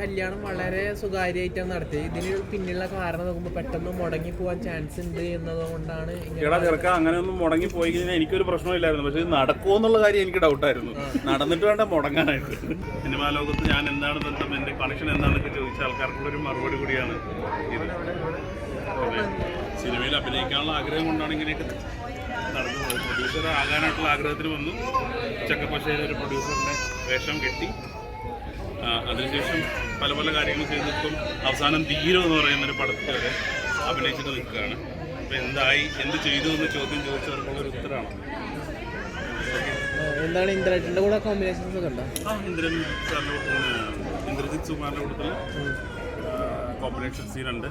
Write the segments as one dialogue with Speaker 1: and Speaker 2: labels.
Speaker 1: കല്യാണം വളരെ സ്വകാര്യമായിട്ടാണ് നടത്തിയത്. ഇതിന് പിന്നിലുള്ള കാരണം നോക്കുമ്പോൾ പെട്ടെന്ന് മുടങ്ങി പോകാൻ ചാൻസ് ഉണ്ട് എന്നതുകൊണ്ടാണ് അങ്ങനെ
Speaker 2: എടാ ചെറുക്ക അങ്ങനെയൊന്നും മുടങ്ങി പോയി കഴിഞ്ഞാൽ എനിക്കൊരു പ്രശ്നമില്ലായിരുന്നു പക്ഷെ ഇത് നടക്കുമോ എന്നുള്ള കാര്യം എനിക്ക് ഡൗട്ടായിരുന്നു നടന്നിട്ട് വേണ്ട മുടങ്ങാനായിട്ട്. സിനിമാ ലോകത്ത് ഞാൻ എന്താണ് ബന്ധം എന്റെ കണക്ഷൻ എന്താണെന്നൊക്കെ ചോദിച്ച ആൾക്കാർക്കുള്ളൊരു മറുപടി കൂടിയാണ് ഇത്. സിനിമയിൽ അഭിനയിക്കാനുള്ള ആഗ്രഹം കൊണ്ടാണ് ഇങ്ങനെയൊക്കെ നടക്കുന്നത് പ്രൊഡ്യൂസർ ആകാനായിട്ടുള്ള ആഗ്രഹത്തിന് വന്നു. ചക്കപ്പശയിൽ ഒരു പ്രൊഡ്യൂസറിന്റെ വേഷം കെട്ടി അതിനുശേഷം പല പല കാര്യങ്ങൾ ചെയ്തിപ്പം അവസാനം തീരോ എന്ന് പറയുന്ന ഒരു പടത്തിൽ വരെ അഭിനയിച്ചിട്ട് നിൽക്കുകയാണ്. അപ്പം എന്തായി എന്ത് ചെയ്തു എന്ന് ചോദ്യം ചോദിച്ചവർക്കുള്ള ഒരു ഉത്തരമാണ്.
Speaker 1: എന്താണ് ഇന്ദ്രേട്ടന്റെ കൂടെ കോമ്പിനേഷൻസ് ഒക്കെ ഉണ്ടോ?
Speaker 2: ആ ഇന്ദ്രൻ കൂട്ടത്തിൽ ഇന്ദ്രജിത് സുമാറിന്റെ കൂട്ടത്തിൽ കോമ്പിനേഷൻ സീനുണ്ട്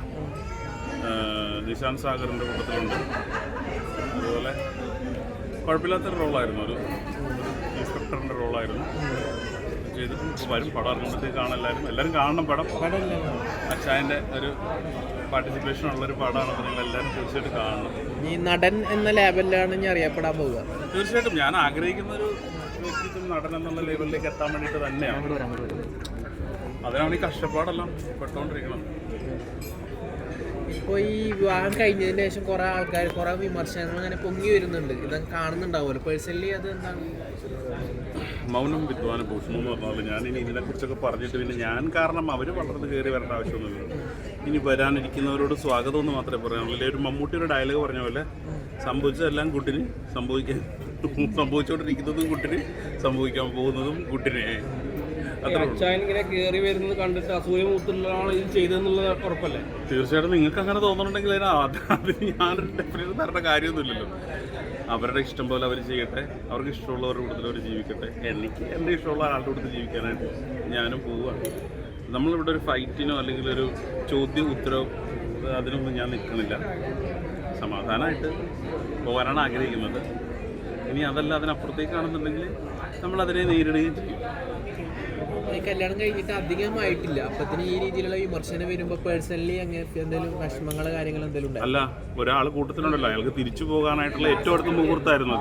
Speaker 2: നിശാന്ത് സാഗറിന്റെ കൂട്ടത്തിലുണ്ട്. അതുപോലെ കുഴപ്പമില്ലാത്തൊരു റോളായിരുന്നു ഒരു ഇൻസ്പെക്ടറിന്റെ റോളായിരുന്നു ചെയ്ത് വരും. പടം ഇറങ്ങുമ്പോഴത്തേക്ക് കാണാൻ എല്ലാവരും എല്ലാവരും കാണണം പടം. അച്ചായന്റെ ഒരു പാർട്ടിസിപ്പേഷൻ ഉള്ളൊരു പടമാണ് അപ്പോൾ നിങ്ങൾ എല്ലാവരും തീർച്ചയായിട്ടും കാണണം.
Speaker 1: ഈ നടൻ എന്ന ലേബലിലാണ് ഞാൻ അറിയപ്പെടാൻ പോവുക.
Speaker 2: തീർച്ചയായിട്ടും. ഞാൻ ആഗ്രഹിക്കുന്ന ഒരു വ്യക്തിത്വം നടൻ എന്നുള്ള ലേബലിലേക്ക് എത്താൻ വേണ്ടിയിട്ട് തന്നെയാണ്. അതിനാണ് ഈ കഷ്ടപ്പാടെല്ലാം പെട്ടുകൊണ്ടിരിക്കണം
Speaker 1: ഇപ്പോൾ ഈ വിവാഹം കഴിഞ്ഞതിന് ശേഷം കുറെ ആൾക്കാർ കുറെ വിമർശനങ്ങൾ അങ്ങനെ പൊങ്ങി വരുന്നുണ്ട്. ഇതൊക്കെ കാണുന്നുണ്ടാവുമല്ലോ. പേഴ്സണലി അത് എന്താണ്?
Speaker 2: മൗനം വിദ്വാന ഭൂഷണം എന്ന് പറഞ്ഞാൽ ഞാൻ ഇനി ഇതിനെക്കുറിച്ചൊക്കെ പറഞ്ഞിട്ട് പിന്നെ ഞാൻ കാരണം അവർ വളർന്ന് കയറി വരേണ്ട ആവശ്യമൊന്നുമില്ല. ഇനി വരാനിരിക്കുന്നവരോട് സ്വാഗതം എന്ന് മാത്രമേ പറയാനുള്ളൂ ഒരു മമ്മൂട്ടിയുടെ ഡയലോഗ് പറഞ്ഞ പോലെ സംഭവിച്ചതെല്ലാം കുട്ടിന് സംഭവിക്കാൻ സംഭവിച്ചുകൊണ്ടിരിക്കുന്നതും കുട്ടിന് സംഭവിക്കാൻ പോകുന്നതും കുട്ടിനെ.
Speaker 3: അച്ചായൻ ഇങ്ങനെ കയറി വരുന്നത് കണ്ടിട്ട് അസൂയ മൂത്തുള്ളതാണ് ഇത് ചെയ്തതെന്നുള്ളത് ഉറപ്പല്ലേ?
Speaker 2: തീർച്ചയായിട്ടും നിങ്ങൾക്ക് അങ്ങനെ തോന്നുന്നുണ്ടെങ്കിൽ അതിന് അതിന് ഡെഫിനറ്റ് തരേണ്ട കാര്യമൊന്നുമില്ലല്ലോ. അവരുടെ ഇഷ്ടം പോലെ അവർ ചെയ്യട്ടെ. അവർക്ക് ഇഷ്ടമുള്ളവരുടെ കൂടുതൽ അവർ ജീവിക്കട്ടെ. എനിക്ക് എന്റെ ഇഷ്ടമുള്ള ആളുടെ കൂടുതൽ ജീവിക്കാനായിട്ട് ഞാനും പോവുകയാണ് നമ്മളിവിടെ ഒരു ഫൈറ്റിനോ അല്ലെങ്കിൽ ഒരു ചോദ്യ ഉത്തരവോ അതിനൊന്നും ഞാൻ നിൽക്കുന്നില്ല സമാധാനമായിട്ട് പോകാനാണ് ആഗ്രഹിക്കുന്നത്. ഇനി അതല്ല അതിനപ്പുറത്തേക്കാണെന്നുണ്ടെങ്കിൽ നമ്മളതിനെ നേരിടുകയും ചെയ്യും.
Speaker 1: ഈ കല്യാണം കഴിഞ്ഞിട്ട് അധികമായിട്ടില്ല. അപ്പത്തിന് ഈ രീതിയിലുള്ള വിമർശനം വരുമ്പോ പേഴ്സണലി അങ്ങനെ എന്തെങ്കിലും വിഷമങ്ങളോ കാര്യങ്ങൾ എന്തെങ്കിലും
Speaker 2: അല്ല ഒരാൾ കൂട്ടത്തിലുണ്ടല്ലോ. അയാൾക്ക് തിരിച്ചു പോകാനായിട്ടുള്ള ഏറ്റവും അടുത്ത മുഹൂർത്തമായിരുന്നു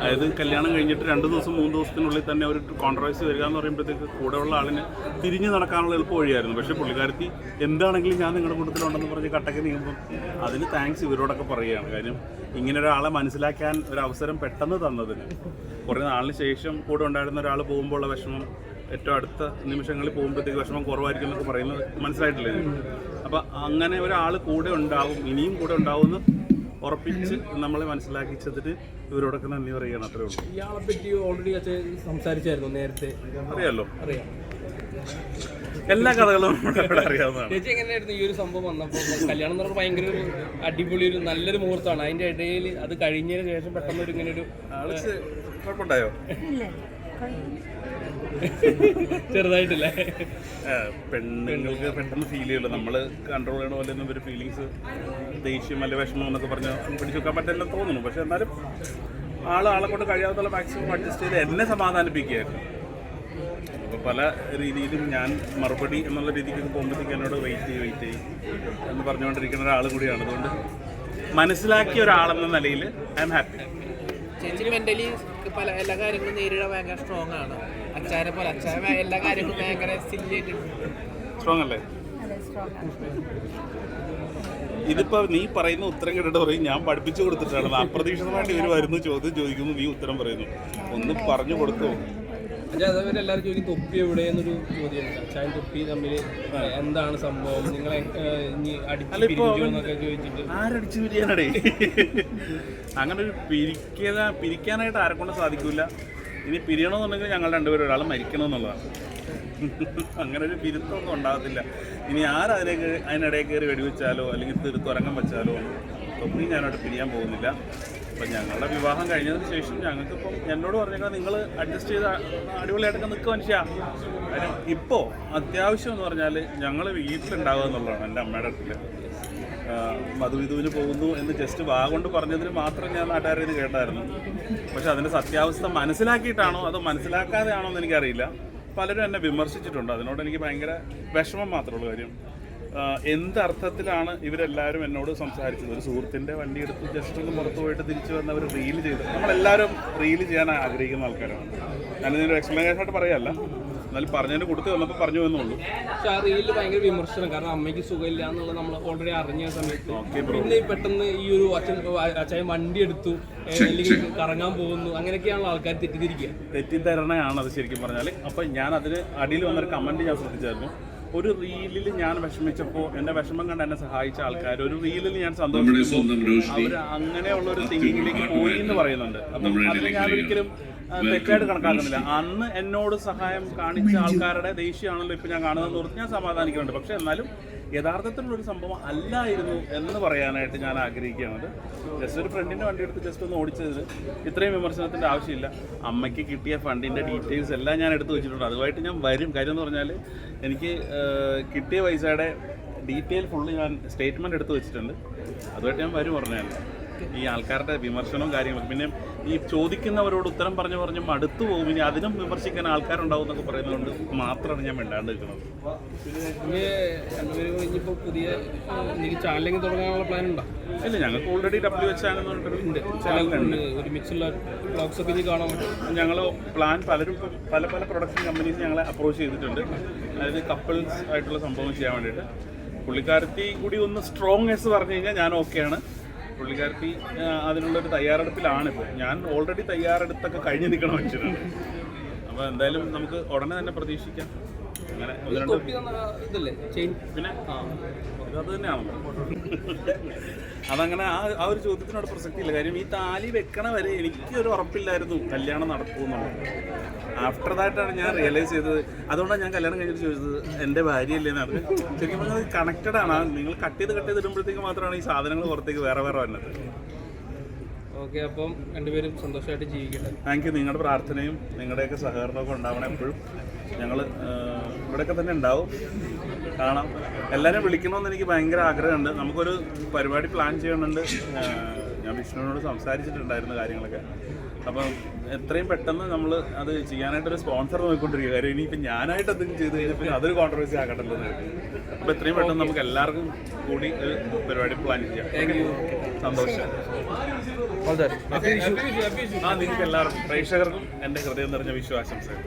Speaker 2: അതായത് കല്യാണം കഴിഞ്ഞിട്ട് രണ്ട് ദിവസം മൂന്ന് ദിവസത്തിനുള്ളിൽ തന്നെ ഒരു കോൺട്രവേഴ്സി വരിക എന്ന് പറയുമ്പോഴത്തേക്ക് കൂടെയുള്ള ആളിന് തിരിഞ്ഞു നടക്കാനുള്ള എളുപ്പ വഴിയായിരുന്നു. പക്ഷെ പുള്ളിക്കാരത്തി എന്താണെങ്കിലും ഞാൻ നിങ്ങളുടെ കൂട്ടത്തിലുണ്ടെന്ന് പറഞ്ഞ് കട്ടക്ക് നീങ്ങുമ്പോൾ അതിന് താങ്ക്സ് ഇവരോടൊക്കെ പറയുകയാണ്. കാര്യം ഇങ്ങനെ ഒരാളെ മനസ്സിലാക്കാൻ ഒരു അവസരം പെട്ടെന്ന് തന്നതിന്. കുറേ നാളിന് ശേഷം കൂടെ ഉണ്ടായിരുന്ന ഒരാൾ പോകുമ്പോൾ ഉള്ള വിഷമം ഏറ്റവും അടുത്ത നിമിഷങ്ങളിൽ പോകുമ്പോഴത്തേക്ക് വിഷമം കുറവായിരിക്കും എന്നൊക്കെ പറയുന്നത് മനസ്സിലായിട്ടില്ല? അപ്പം അങ്ങനെ ഒരാൾ കൂടെ ഉണ്ടാവും ഇനിയും കൂടെ ഉണ്ടാവുമെന്ന് ഉറപ്പിച്ച് നമ്മളെ മനസ്സിലാക്കിച്ചതിന് ഇവരോടൊക്കെ നന്ദി പറയുകയാണ് അത്രേ ഉള്ളൂ.
Speaker 3: ഇയാളെ പറ്റി ഓൾറെഡി സംസാരിച്ചായിരുന്നു നേരത്തെ.
Speaker 2: അറിയാലോ?
Speaker 3: അറിയാം.
Speaker 2: എല്ലാ കഥകളും അറിയാവുന്നതാണ്.
Speaker 3: ചേച്ചി എങ്ങനെയായിരുന്നു ഈ ഒരു സംഭവം വന്നപ്പോൾ? കല്യാണം എന്ന് പറഞ്ഞാൽ ഭയങ്കര ഒരു അടിപൊളി ഒരു നല്ലൊരു മുഹൂർത്തമാണ്. അതിന്റെ ഇടയിൽ അത് കഴിഞ്ഞതിന് ശേഷം പെട്ടെന്ന് ഒരു ഇങ്ങനെ ഒരു
Speaker 2: കുഴപ്പമുണ്ടായോ?
Speaker 3: ചെറുതായിട്ടില്ലേ?
Speaker 2: പെണ്ണുങ്ങൾക്ക് പെട്ടെന്ന് ഫീൽ ചെയ്യുള്ളൂ. നമ്മൾ കൺട്രോൾ ചെയ്യണ പോലെ ഒന്നും ഒരു ഫീലിങ്സ് ദേഷ്യം അല്ലെ വിഷമം എന്നൊക്കെ പറഞ്ഞ് പിടിച്ചു വെക്കാൻ പറ്റില്ല തോന്നുന്നു. പക്ഷെ എന്നാലും ആൾ ആളെ കൊണ്ട് കഴിയാത്തുള്ള മാക്സിമം അഡ്ജസ്റ്റ് ചെയ്ത് എന്നെ സമാധാനിപ്പിക്കുകയായിരുന്നു. അപ്പോൾ പല രീതിയിലും ഞാൻ മറുപടി എന്നുള്ള രീതിക്ക് പോകുമ്പോഴത്തേക്ക് എന്നോട് വെയിറ്റ് ചെയ്യും വെയിറ്റ് ചെയ്യും എന്ന് പറഞ്ഞുകൊണ്ടിരിക്കുന്ന ഒരാൾ കൂടിയാണ്. അതുകൊണ്ട് മനസ്സിലാക്കിയ ഒരാളെന്ന നിലയിൽ ഐ എം ഹാപ്പി
Speaker 1: ചേച്ചി മെന്റലി പല എല്ലാ കാര്യങ്ങളും നേരിടാൻ ഭയങ്കര സ്ട്രോങ് ആണ്. അച്ചാരെ പോലെ അച്ചാര എല്ലാ കാര്യങ്ങളും ഭയങ്കര
Speaker 2: സ്ട്രോങ് അല്ലേ? ഇതിപ്പോ നീ പറയുന്ന ഉത്തരം കേട്ടിട്ട് പറയും ഞാൻ പഠിപ്പിച്ചു കൊടുത്തിട്ടാണ്. അപ്രതീക്ഷിതമായിട്ട് ഇവർ വരുന്നു ചോദ്യം ചോദിക്കുന്നു നീ ഉത്തരം പറയുന്നു. ഒന്ന് പറഞ്ഞു കൊടുത്തു.
Speaker 3: അതേപോലെ എല്ലാവരും ചോദിക്കും തൊപ്പി എവിടെയെന്നൊരു ചോദ്യമുണ്ട് ചായ തൊപ്പി തമ്മിൽ എന്താണ് സംഭവം? നിങ്ങളെ ഇനി അടിച്ച്
Speaker 2: അല്ല, ഇപ്പൊ
Speaker 3: പിരിഞ്ഞോ ചോദിച്ചിട്ട്.
Speaker 2: ആരടിച്ചു പിരിയാനടേ? അങ്ങനെ ഒരു പിരിക്കാ പിരിക്കാനായിട്ട് ആരെ കൊണ്ട് സാധിക്കില്ല ഇനി പിരിയണമെന്നുണ്ടെങ്കിൽ ഞങ്ങൾ രണ്ടുപേരും ഒരാൾ മരിക്കണമെന്നുള്ളതാണ്. അങ്ങനെ ഒരു പിരുത്തമൊന്നും ഉണ്ടാകത്തില്ല. ഇനി ആരതിലേക്ക് അതിനിടയിൽ കയറി വെടിവെച്ചാലോ അല്ലെങ്കിൽ തിരുത്തുറങ്ങം വെച്ചാലോ ഒന്നും ഞാനോട്ട് പിരിയാൻ പോകുന്നില്ല. അപ്പം ഞങ്ങളുടെ വിവാഹം കഴിഞ്ഞതിന് ശേഷം ഞങ്ങൾക്കിപ്പം എന്നോട് പറഞ്ഞേക്കാം നിങ്ങൾ അഡ്ജസ്റ്റ് ചെയ്ത അടിപൊളിയായിട്ടൊക്കെ നിൽക്കുക മനുഷ്യ. ഇപ്പോൾ അത്യാവശ്യം എന്ന് പറഞ്ഞാൽ ഞങ്ങൾ വീട്ടിലുണ്ടാവുക എന്നുള്ളതാണ് എന്റെ അമ്മയുടെ അടുത്തിൽ മധുവിധുവിന് പോകുന്നു എന്ന് ജസ്റ്റ് വാ കൊണ്ട് പറഞ്ഞതിന് മാത്രം ഞാൻ നാട്ടുകാരെ ഇത് കേട്ടായിരുന്നു. പക്ഷെ അതിന്റെ സത്യാവസ്ഥ മനസ്സിലാക്കിയിട്ടാണോ അതോ മനസ്സിലാക്കാതെയാണോ എന്ന് എനിക്കറിയില്ല. പലരും എന്നെ വിമർശിച്ചിട്ടുണ്ട്. അതിനോട് എനിക്ക് ഭയങ്കര വിഷമം മാത്രമുള്ള കാര്യം. എന്തർത്ഥത്തിലാണ് ഇവരെല്ലാവരും എന്നോട് സംസാരിച്ചത്? ഒരു സുഹൃത്തിന്റെ വണ്ടി എടുത്ത് ജസ്റ്റ് ഒന്ന് പുറത്തു പോയിട്ട് തിരിച്ചു വന്ന് അവർ റീൽ ചെയ്തു നമ്മളെല്ലാവരും റീൽ ചെയ്യാൻ ആഗ്രഹിക്കുന്ന ആൾക്കാരാണ്. ഞാനിതിന്റെ എക്സ്പ്ലനേഷൻ ആയിട്ട് പറയല്ല. എന്നാലും പറഞ്ഞതിന് കൊടുത്ത് വന്നപ്പോൾ പറഞ്ഞു എന്നുള്ളൂ.
Speaker 3: പക്ഷെ ആ റീലിൽ ഭയങ്കര വിമർശനം. കാരണം അമ്മയ്ക്ക് സുഖമില്ല എന്നുള്ളത് നമ്മൾ ഓൾറെഡി അറിഞ്ഞ സമയത്ത്.
Speaker 2: ഓക്കെ
Speaker 3: പിന്നെ പെട്ടെന്ന് ഈ ഒരു അച്ഛൻ അച്ഛൻ വണ്ടി എടുത്തു. അല്ലെങ്കിൽ കറങ്ങാൻ പോകുന്നു. അങ്ങനെയൊക്കെയാണല്ലോ ആൾക്കാർ തെറ്റിദ്ധരിക്കുക.
Speaker 2: തെറ്റിദ്ധരണയാണ് അത് ശരിക്കും പറഞ്ഞാൽ അപ്പം ഞാൻ അതിന് അടിയിൽ വന്നൊരു കമന്റ് ഞാൻ ശ്രദ്ധിച്ചായിരുന്നു. ഒരു റീലിൽ ഞാൻ വിഷമിച്ചപ്പോൾ എന്റെ വിഷമം കണ്ട് എന്നെ സഹായിച്ച ആൾക്കാർ ഒരു റീലിൽ ഞാൻ സന്തോഷിച്ചു അവർ അങ്ങനെയുള്ള ഒരു തിങ്കിങ്ങിലേക്ക് പോയി എന്ന് പറയുന്നുണ്ട്. അപ്പം അതിൽ ഞാൻ ഒരിക്കലും തെറ്റായിട്ട് കണക്കാക്കുന്നില്ല. അന്ന് എന്നോട് സഹായം കാണിച്ച ആൾക്കാരുടെ ദേഷ്യമാണല്ലോ ഇപ്പം ഞാൻ കാണുന്നതെന്ന് ഓർത്ത് ഞാൻ സമാധാനിക്കുന്നുണ്ട്. പക്ഷെ എന്നാലും യഥാർത്ഥത്തിലുള്ളൊരു സംഭവം അല്ലായിരുന്നു എന്ന് പറയാനായിട്ട് ഞാൻ ആഗ്രഹിക്കുന്നത് ജസ്റ്റ് ഒരു ഫ്രണ്ടിന്റെ വണ്ടി എടുത്ത് ജസ്റ്റ് ഒന്ന് ഓടിച്ചതിൽ ഇത്രയും വിമർശനത്തിന്റെ ആവശ്യമില്ല. അമ്മയ്ക്ക് കിട്ടിയ ഫണ്ടിന്റെ ഡീറ്റെയിൽസ് എല്ലാം ഞാൻ എടുത്ത് വെച്ചിട്ടുണ്ട്. അതുമായിട്ട് ഞാൻ വരും. കാര്യം എന്ന് പറഞ്ഞാൽ എനിക്ക് കിട്ടിയ പൈസയുടെ ഡീറ്റെയിൽ ഫുള്ള് ഞാൻ സ്റ്റേറ്റ്മെന്റ് എടുത്ത് വെച്ചിട്ടുണ്ട്. അതുമായിട്ട് ഞാൻ വരും പറഞ്ഞാൽ ഈ ആൾക്കാരുടെ വിമർശനവും കാര്യങ്ങളും പിന്നെ ഈ ചോദിക്കുന്നവരോട് ഉത്തരം പറഞ്ഞു പറഞ്ഞു അടുത്തു പോകും. ഇനി അതിനും വിമർശിക്കാൻ ആൾക്കാരുണ്ടാവും എന്നൊക്കെ പറയുന്നതുകൊണ്ട് മാത്രമാണ് ഞാൻ മിണ്ടാണ്ട് നിൽക്കുന്നത്
Speaker 3: പുതിയ ചാനലിംഗ് തുടങ്ങാനുള്ള പ്ലാൻ ഉണ്ടോ?
Speaker 2: ഇല്ല ഞങ്ങൾക്ക് ഓൾറെഡി ഡബ്ല്യു എച്ച് ചാനൽ ചാനലുണ്ട്
Speaker 3: ഒരുമിച്ചുള്ള ബ്ലോഗ്സ് ഒക്കെ ഇനി കാണാൻ പറ്റും.
Speaker 2: ഞങ്ങൾ പ്ലാൻ പലരും പല പല പ്രൊഡക്ഷൻ കമ്പനീസ് ഞങ്ങളെ അപ്രോച്ച് ചെയ്തിട്ടുണ്ട്. അതായത് കപ്പിൾസ് ആയിട്ടുള്ള സംഭവം ചെയ്യാൻ വേണ്ടിയിട്ട്. പുള്ളിക്കാരത്തി കൂടി ഒന്ന് സ്ട്രോങ് എസ് പറഞ്ഞു കഴിഞ്ഞാൽ ഞാൻ ഓക്കെയാണ് പുള്ളിക്കാരത്തി അതിനുള്ള അതിനുള്ളൊരു തയ്യാറെടുപ്പിലാണ് ഇപ്പോൾ ഞാൻ ഓൾറെഡി തയ്യാറെടുത്തൊക്കെ കഴിഞ്ഞ് നിൽക്കണ മനുഷ്യനാണ്. അപ്പോൾ എന്തായാലും നമുക്ക് ഉടനെ തന്നെ പ്രതീക്ഷിക്കാം. അങ്ങനെ ഒന്ന് രണ്ട്
Speaker 3: ഇതല്ലേ? ചെയിൻ.
Speaker 2: പിന്നെ അത് തന്നെയാണല്ലോ. അതങ്ങനെ ആ ആ ഒരു ചോദ്യത്തിനോട് പ്രസക്തി ഇല്ല കാര്യം ഈ താലി വെക്കണ വരെ എനിക്ക് ഒരു ഉറപ്പില്ലായിരുന്നു കല്യാണം നടക്കുമെന്നുള്ളത് ആഫ്റ്റർ ദാറ്റാണ് ഞാൻ റിയലൈസ് ചെയ്തത്. അതുകൊണ്ടാണ് ഞാൻ കല്യാണം കഴിഞ്ഞിട്ട് ചോദിച്ചത് എന്റെ ഭാര്യയല്ലേ എന്നാണ് ശരിക്കും പറഞ്ഞാൽ കണക്റ്റഡ് ആണ്. നിങ്ങൾ കട്ട് ചെയ്ത് കട്ട് ചെയ്ത് ഇടുമ്പോഴത്തേക്ക് മാത്രമാണ് ഈ സാധനങ്ങൾ പുറത്തേക്ക് വേറെ വേറെ വന്നത്
Speaker 3: ഓക്കെ അപ്പം രണ്ടുപേരും സന്തോഷമായിട്ട് ജീവിക്കട്ടെ.
Speaker 2: താങ്ക് യു നിങ്ങളുടെ പ്രാർത്ഥനയും നിങ്ങളുടെയൊക്കെ സഹകരണമൊക്കെ ഉണ്ടാവണം എപ്പോഴും. ഞങ്ങൾ ഇവിടെയൊക്കെ തന്നെ ഉണ്ടാവും. കാണാം. എല്ലാവരും വിളിക്കണമെന്ന് എനിക്ക് ഭയങ്കര ആഗ്രഹമുണ്ട്. നമുക്കൊരു പരിപാടി പ്ലാൻ ചെയ്യണമെന്നുണ്ട് ഞാൻ വിഷ്ണുവിനോട് സംസാരിച്ചിട്ടുണ്ടായിരുന്നു കാര്യങ്ങളൊക്കെ. അപ്പം എത്രയും പെട്ടെന്ന് നമ്മൾ അത് ചെയ്യാനായിട്ടൊരു സ്പോൺസർ നോക്കിക്കൊണ്ടിരിക്കുക. കാര്യം ഇനിയിപ്പോൾ ഞാനായിട്ട് എന്തെങ്കിലും ചെയ്ത് പിന്നെ അതൊരു കോൺട്രവേഴ്സി ആകട്ടല്ലോ. അപ്പോൾ എത്രയും പെട്ടെന്ന് നമുക്ക് എല്ലാവർക്കും കൂടി ഒരു പരിപാടി പ്ലാൻ ചെയ്യാം. സന്തോഷം. ആ നിങ്ങൾക്ക് എല്ലാവർക്കും പ്രേക്ഷകർക്കും എന്റെ ഹൃദയം നിറഞ്ഞ വിശ്വാസംസകൾ